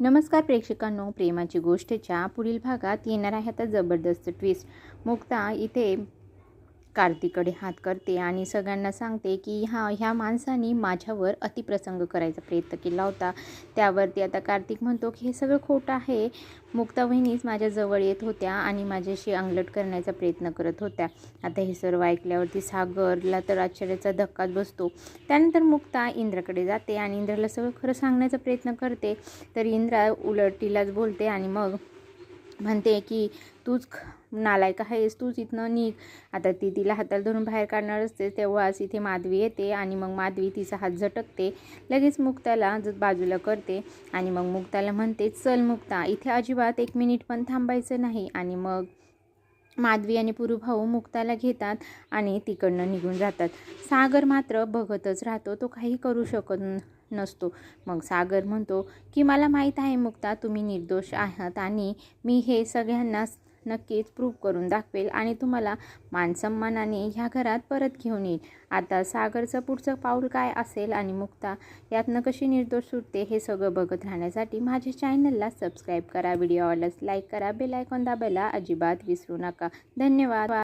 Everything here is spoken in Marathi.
नमस्कार प्रेक्षकांनो प्रेमाची गोष्टच्या पुढील भागात येणार आहे आता जबरदस्त ट्विस्ट मुक्ता इथे कार्तिकडे हात करते आणि सगळ्यांना सांगते की हा ह्या माणसाने माझ्यावर अतिप्रसंग करायचा प्रयत्न केला होता. त्यावरती आता कार्तिक म्हणतो की हे सगळं खोटं आहे. मुक्ता वहिनीच माझ्याजवळ येत होत्या आणि माझ्याशी अंगलट करण्याचा प्रयत्न करत होत्या. आता हे सर्व ऐकल्यावरती सागरला तर आश्चर्याचा धक्काच बसतो. त्यानंतर मुक्ता इंद्राकडे जाते आणि इंद्राला सगळं खरं सांगण्याचा प्रयत्न करते. तर इंद्रा उलट तिलाच बोलते आणि मग म्हणते की तूच ख- नालायक आहेस तूच इथनं निघ. आता ती तिला हाताला धरून बाहेर काढणार असते तेव्हाच इथे माधवी येते आणि मग माधवी तिचा हात झटकते लगेच मुक्ताला बाजूला करते आणि मग मुक्ताला म्हणते चल मुक्ता इथे अजिबात एक मिनिट पण थांबायचं नाही. आणि मग माधवी आणि पुरुभाऊ मुक्ताला घेतात आणि तिकडनं निघून जातात. सागर मात्र बघतच राहतो तो काही करू शकत नसतो. मग सागर म्हणतो की मला माहीत आहे मुक्ता तुम्ही निर्दोष आहात आणि मी हे सगळ्यांना नक्कीच प्रूव्ह करून दाखवेल आणि तुम्हाला मानसन्मानाने ह्या घरात परत घेऊन येईल. आता सागरचं पुढचं पाऊल काय असेल आणि मुक्ता यातनं कशी निर्दोष सुटते हे सगळं बघत राहण्यासाठी माझ्या चॅनलला सबस्क्राईब करा व्हिडिओ आवडल्यास लाईक करा बेल आयकॉन दाबायला अजिबात विसरू नका. धन्यवाद.